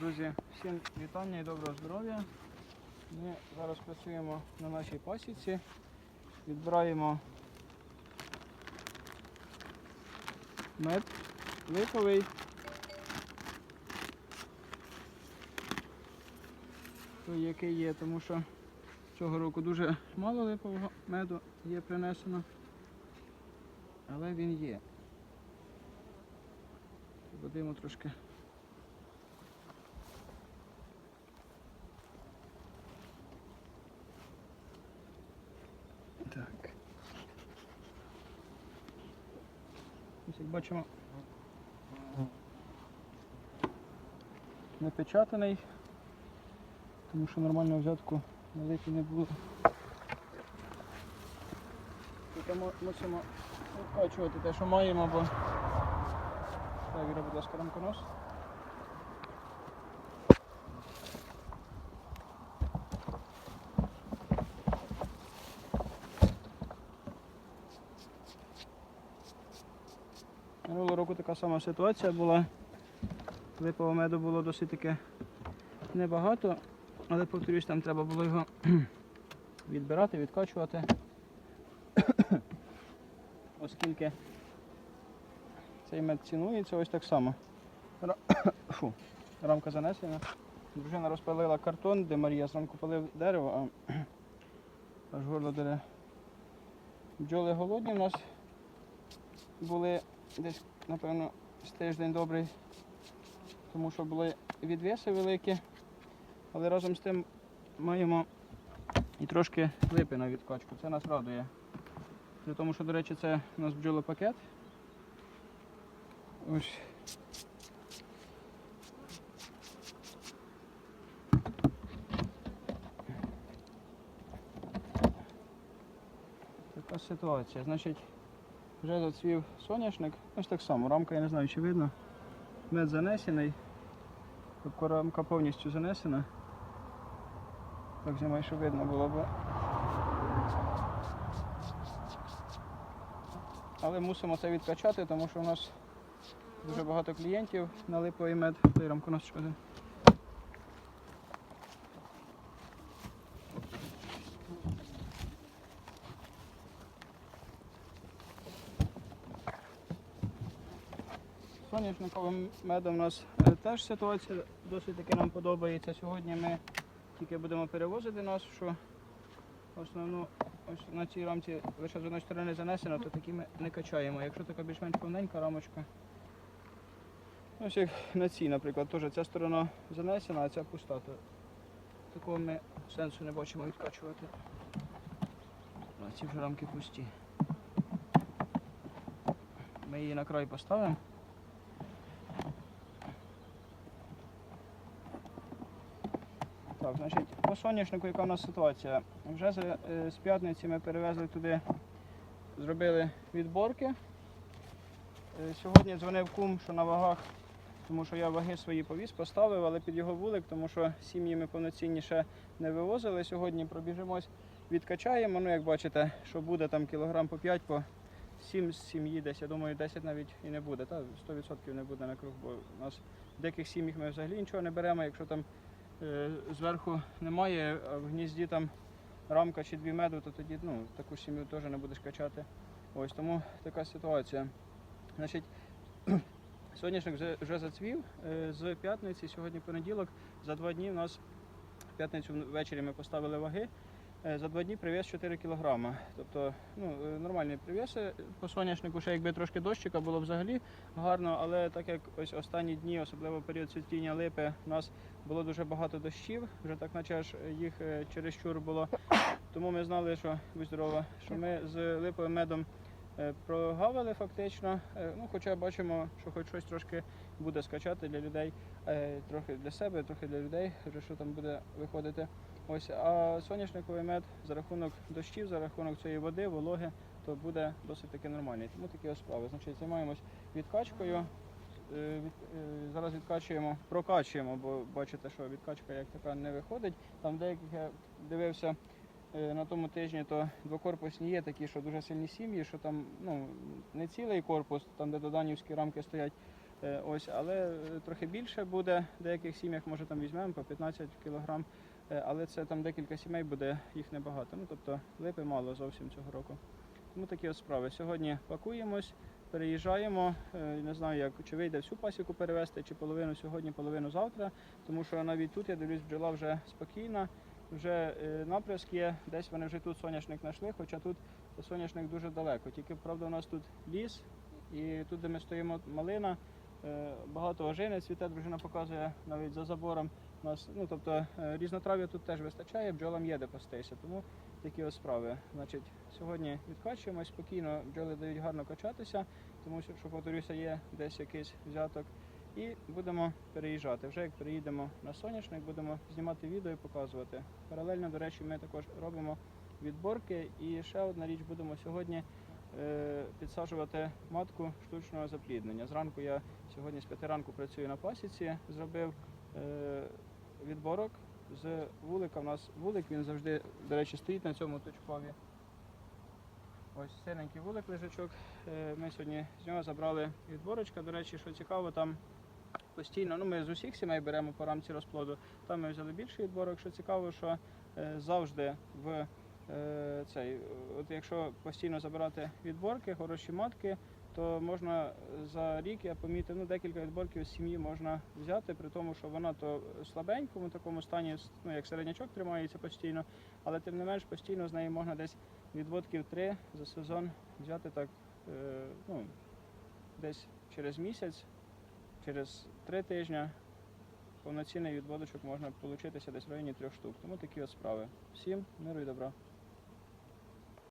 Друзі, всім вітання і доброго здоров'я. Ми зараз працюємо на нашій пасіці, відбираємо мед липовий. Той, який є, тому що цього року дуже мало липового меду є принесено, але він є. Будемо трошки як бачимо, не печатаний, тому що нормального взятку налити не було. Тому мусимо відкачувати те, що маємо, бо так, будь ласка, рамконос. Року така сама ситуація була. Липового меду було досить таки небагато, але повторюсь, там треба було його відбирати, відкачувати. Оскільки цей мед цінується ось так само. Фу, рамка занесена. Дружина розпалила картон, де Марія зранку палив дерево, а аж горло дере. Бджоли голодні в нас були десь, напевно, з тиждень добрий, тому що були відвіси великі, але разом з тим маємо і трошки липи на відкачку. Це нас радує. При тому, що, до речі, це у нас бджолопакет. Ось. Така ситуація. Значить, вже зацвів соняшник. Ось так само. Рамка, я не знаю, чи видно. Мед занесений. Тобто рамка повністю занесена. Так знімай, щоб видно було б. Але мусимо це відкачати, тому що у нас дуже багато клієнтів на липовий мед. Дай рамку нас один. Соняшниковим медом у нас е, теж ситуація досить таки нам подобається. Сьогодні ми тільки будемо перевозити нашу основну ось на цій рамці лише з одної сторони занесено, то такі ми не качаємо. Якщо така більш-менш повненька рамочка. Ось як на цій, наприклад, теж ця сторона занесена, а ця пуста, то такого ми сенсу не бачимо відкачувати. А ці вже рамки пусті. Ми її на край поставимо. Так, значить, по соняшнику яка у нас ситуація? Вже з, е, з п'ятниці ми перевезли туди, зробили відборки. Е, Сьогодні дзвонив кум, що на вагах, тому що я ваги свої повіз, поставив, але під його вулик, тому що сім'ї ми повноцінні ще не вивозили. Сьогодні пробіжимось, відкачаємо. Ну, як бачите, що буде там кілограм по 5, по 7 з сім'ї десь. Я думаю, 10 навіть і не буде. Та 100% не буде на круг, бо у нас в деяких сім'ях ми взагалі нічого не беремо. Якщо там зверху немає, а в гнізді там рамка чи дві меду, то тоді ну, таку сім'ю теж не будеш качати. Ось тому така ситуація. Значить, соняшник вже, вже зацвів е, з п'ятниці, сьогодні понеділок. За два дні у нас в п'ятницю ввечері ми поставили ваги. Е, За два дні привіз 4 кілограма. Тобто ну, е, нормальні привіси по соняшнику, ще якби трошки дощика було взагалі гарно, але так як ось останні дні, особливо період цвітіння липи, у нас було дуже багато дощів, вже так наче аж їх е, чересчур було. Тому ми знали, що будь здорова, що ми з липовим медом прогавили фактично. Ну, хоча бачимо, що хоч щось трошки буде скачати для людей, е, трохи для себе, трохи для людей, вже що там буде виходити. Ось, а соняшниковий мед за рахунок дощів, за рахунок цієї води, вологи, то буде досить таки нормальний. Тому такі ось справи. Значить, займаємось відкачкою. Е, е, Зараз відкачуємо, прокачуємо, бо бачите, що відкачка як така не виходить. Там деяких я дивився на тому тижні, то двокорпусні є такі, що дуже сильні сім'ї, що там ну, не цілий корпус, там де доданівські рамки стоять, Ось, але е, трохи більше буде. В деяких сім'ях може там візьмемо по 15 кг, але це там декілька сімей буде, їх небагато. Ну тобто липи мало зовсім цього року. Тому такі от справи. Сьогодні пакуємось, переїжджаємо. Е, Не знаю, як чи вийде всю пасіку перевезти, чи половину сьогодні, половину завтра. Тому що навіть тут я дивлюсь, бджола вже спокійна, вже е, напрязк є. Десь вони вже тут соняшник знайшли, хоча тут соняшник дуже далеко. Тільки правда, у нас тут ліс, і тут, де ми стоїмо, малина. Е, Багато ожини цвіте, дружина показує навіть за забором. У нас, ну, тобто е, різнотрав'я тут теж вистачає, бджолам є де пастися. Тому такі ось справи. Значить, сьогодні відкачуємось, спокійно бджоли дають гарно качатися, тому що, що повторюся, є десь якийсь взяток. І будемо переїжджати. Вже як переїдемо на соняшник, будемо знімати відео і показувати. Паралельно, до речі, ми також робимо відборки. І ще одна річ будемо сьогодні підсаджувати матку штучного запліднення. Зранку я сьогодні з п'яти ранку працюю на пасіці, зробив е, відборок з вулика. У нас вулик, він завжди, до речі, стоїть на цьому точкові. Ось синенький вулик лежачок. Е, Ми сьогодні з нього забрали відборочка. До речі, що цікаво, там постійно, ну ми з усіх сімей беремо по рамці розплоду. Там ми взяли більший відборок. Що цікаво, що е, завжди в е, цей, от якщо постійно забирати відборки, хороші матки, то можна за рік я помітив, ну декілька відборків з сім'ї можна взяти, при тому, що вона то в слабенькому такому стані, ну як середнячок тримається постійно, але тим не менш постійно з неї можна десь відводків три за сезон взяти так, е, ну, десь через місяць, через три тижні повноцінний відводочок можна получитися десь в районі трьох штук. Тому такі от справи. Всім миру і добра.